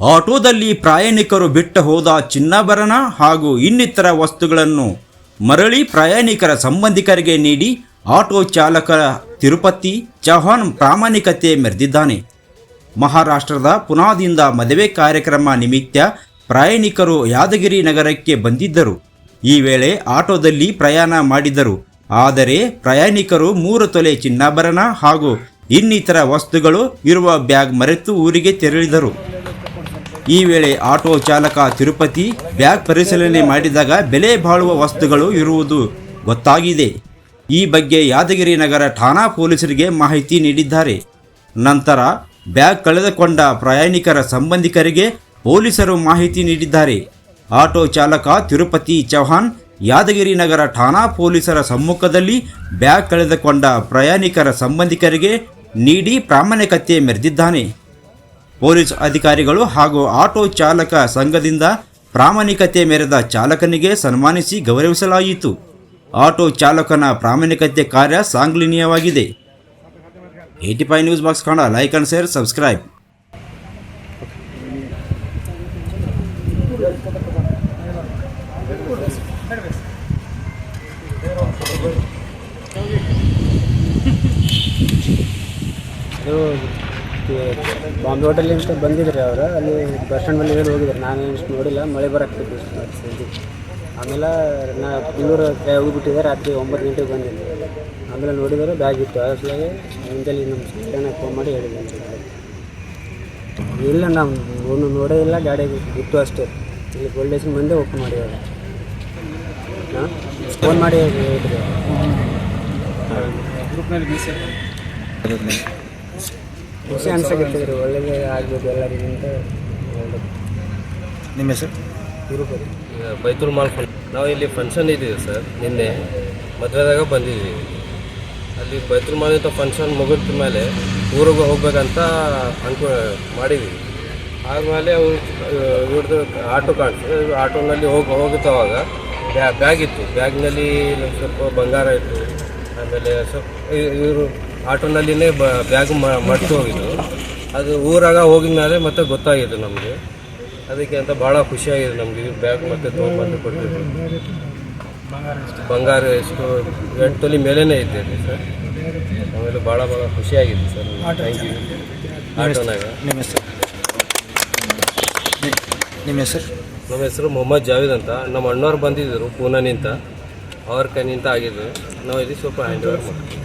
ಆಟೋದಲ್ಲಿ ಪ್ರಯಾಣಿಕರು ಬಿಟ್ಟು ಹೋದ ಚಿನ್ನಾಭರಣ ಹಾಗೂ ಇನ್ನಿತರ ವಸ್ತುಗಳನ್ನು ಮರಳಿ ಪ್ರಯಾಣಿಕರ ಸಂಬಂಧಿಕರಿಗೆ ನೀಡಿ ಆಟೋ ಚಾಲಕ ತಿರುಪತಿ ಚೌಹಾನ್ ಪ್ರಾಮಾಣಿಕತೆ ಮೆರೆದಿದ್ದಾನೆ. ಮಹಾರಾಷ್ಟ್ರದ ಪುನಾದಿಂದ ಮದುವೆ ಕಾರ್ಯಕ್ರಮ ನಿಮಿತ್ತ ಪ್ರಯಾಣಿಕರು ಯಾದಗಿರಿ ನಗರಕ್ಕೆ ಬಂದಿದ್ದರು. ಈ ವೇಳೆ ಆಟೋದಲ್ಲಿ ಪ್ರಯಾಣ ಮಾಡಿದರು. ಆದರೆ ಪ್ರಯಾಣಿಕರು ಮೂರು ತೊಲೆ ಚಿನ್ನಾಭರಣ ಹಾಗೂ ಇನ್ನಿತರ ವಸ್ತುಗಳು ಇರುವ ಬ್ಯಾಗ್ ಮರೆತು ಊರಿಗೆ ತೆರಳಿದರು. ಈ ವೇಳೆ ಆಟೋ ಚಾಲಕ ತಿರುಪತಿ ಬ್ಯಾಗ್ ಪರಿಶೀಲನೆ ಮಾಡಿದಾಗ ಬೆಲೆ ಬಾಳುವ ವಸ್ತುಗಳು ಇರುವುದು ಗೊತ್ತಾಗಿದೆ. ಈ ಬಗ್ಗೆ ಯಾದಗಿರಿ ನಗರ ಠಾಣಾ ಪೊಲೀಸರಿಗೆ ಮಾಹಿತಿ ನೀಡಿದ್ದಾರೆ. ನಂತರ ಬ್ಯಾಗ್ ಕಳೆದುಕೊಂಡ ಪ್ರಯಾಣಿಕರ ಸಂಬಂಧಿಕರಿಗೆ ಪೊಲೀಸರು ಮಾಹಿತಿ ನೀಡಿದ್ದಾರೆ. ಆಟೋ ಚಾಲಕ ತಿರುಪತಿ ಚೌಹಾಣ್ ಯಾದಗಿರಿ ನಗರ ಠಾಣಾ ಪೊಲೀಸರ ಸಮ್ಮುಖದಲ್ಲಿ ಬ್ಯಾಗ್ ಕಳೆದುಕೊಂಡ ಪ್ರಯಾಣಿಕರ ಸಂಬಂಧಿಕರಿಗೆ ನೀಡಿ ಪ್ರಾಮಾಣಿಕತೆ ಮೆರೆದಿದ್ದಾನೆ. ಪೊಲೀಸ್ ಅಧಿಕಾರಿಗಳು ಹಾಗೂ ಆಟೋ ಚಾಲಕ ಸಂಘದಿಂದ ಪ್ರಾಮಾಣಿಕತೆ ಮೆರೆದ ಚಾಲಕನಿಗೆ ಸನ್ಮಾನಿಸಿ ಗೌರವಿಸಲಾಯಿತು. ಆಟೋ ಚಾಲಕನ ಪ್ರಾಮಾಣಿಕತೆ ಕಾರ್ಯ ಸಾಂಗ್ಲಿನೀಯವಾಗಿದೆ. ಏಟಿ ಫೈವ್ ನ್ಯೂಸ್ ಬಾಕ್ಸ್ ಕಾಣ like and share, subscribe. Bombay ಹೋಟೆಲಿಂದ ಬಂದಿದ್ರಿ ಅವರು. ಅಲ್ಲಿ ಬಸ್ ಸ್ಟ್ಯಾಂಡ್ ಮೇಲೆ ಏನು ಹೋಗಿದ್ರು? ನಾನು ಇಷ್ಟು ನೋಡಿಲ್ಲ. ಮಳೆ ಸಂಜೆ ಆಮೇಲೆ ನಾ ಬೆಂಗಳೂರು ಹೋಗಿಬಿಟ್ಟಿದೆ. ರಾತ್ರಿ ಒಂಬತ್ತು ಗಂಟೆಗೆ ಬಂದಿದ್ದೆ. ಆಮೇಲೆ ನೋಡಿದರೆ ಬ್ಯಾಗ್ ಇತ್ತು. ಅಷ್ಟಲಾಗೆ ಮುಂಜಾನೆ ನಮ್ಮ ಶಿಕ್ಷಣ ಫೋನ್ ಮಾಡಿ ಹೇಳಿದ್ದೆ ಇಲ್ಲ ನಮ್ಮ ನೋಡೇ ಇಲ್ಲ. ಗಾಡಿ ಇತ್ತು ಅಷ್ಟೇ. ಇಲ್ಲಿ ಪೊಲೀಸ್ ಮುಂದೆ ಓಪನ್ ಮಾಡಿದ್ದಾರೆ. ಫೋನ್ ಮಾಡಿ ಹೇಳಿದ್ರು. ಖುಷಿ ಅನ್ಸಕತ್ತಿದ್ರಿ ಒಳ್ಳೆಯದೇ ಆಗ್ಬೇಕು ಎಲ್ಲರಿಗೂ ಅಂತ ನಿಮ್ಮ ಹೆಸರು? ತಿರುಪತಿ ಈಗ ಬೈತುಲ್ ಮಾಲ್ ನಾವು ಇಲ್ಲಿ ಫಂಕ್ಷನ್ ಇದ್ದೀವಿ ಸರ್ ನಿನ್ನೆ. ಮದುವೆದಾಗ ಬಂದಿದ್ದೀವಿ. ಅಲ್ಲಿ ಬೈತುಲ್ ಮಾಲ್ ಅಂತ ಫಂಕ್ಷನ್ ಮುಗಿದ ಮೇಲೆ ಊರಿಗೆ ಹೋಗ್ಬೇಕಂತ ಅನ್ಕೊ ಮಾಡಿದ್ವಿ ಆದಮೇಲೆ ಅವರು ಇವ್ರದ್ದು ಆಟೋ ಕಾಣಿಸ್ತು ಆಟೋನಲ್ಲಿ ಹೋಗಿ ಹೋಗುತ್ತವಾಗ ಬ್ಯಾ ಬ್ಯಾಗ್ ಇತ್ತು ಬ್ಯಾಗ್ನಲ್ಲಿ ಸ್ವಲ್ಪ ಬಂಗಾರ ಇತ್ತು. ಆಮೇಲೆ ಸ್ವಲ್ಪ ಇವರು ಆಟೋನಲ್ಲಿನೇ ಬ ಬ್ಯಾಗ್ ಮಡ್ತು ಹೋಗಿದ್ದು ಅದು ಊರಾಗ ಹೋಗಿದ ಮೇಲೆ ಮತ್ತೆ ಗೊತ್ತಾಗಿದ್ದು ನಮಗೆ. ಅದಕ್ಕೆ ಅಂತ ಭಾಳ ಖುಷಿಯಾಗಿದೆ ನಮಗೆ ಇವ್ರು ಬ್ಯಾಗ್ ಮತ್ತೆ ತೊಗೊಂಡ್ಬಂದು ಕೊಟ್ಟಿದ್ದು. ಬಂಗಾರ ಎಷ್ಟು ಎಂಟು ತೊಲಿ ಮೇಲೇ ಇದ್ದೇವೆ ಸರ್. ಆಮೇಲೆ ಭಾಳ ಭಾಳ ಖುಷಿಯಾಗಿದೆ ಸರ್. Thank you ಆಟೋನಾಗ. ನಿಮ್ಮ ಹೆಸರು? ನಿಮ್ಮ ಹೆಸರು? ನಮ್ಮ ಹೆಸರು ಮೊಹಮ್ಮದ್ ಜಾವೇದ್ ಅಂತ. ನಮ್ಮ ಅಣ್ಣವ್ರು ಬಂದಿದ್ದರು ಪೂನಾನಿಂದ. ಅವ್ರ ಕೈನಿಂದ ಆಗಿದ್ದು ನಾವು ಇಲ್ಲಿ ಸ್ವಲ್ಪ ಹ್ಯಾಂಡ್ ಓವರ್ ಮಾಡ್ತೀವಿ.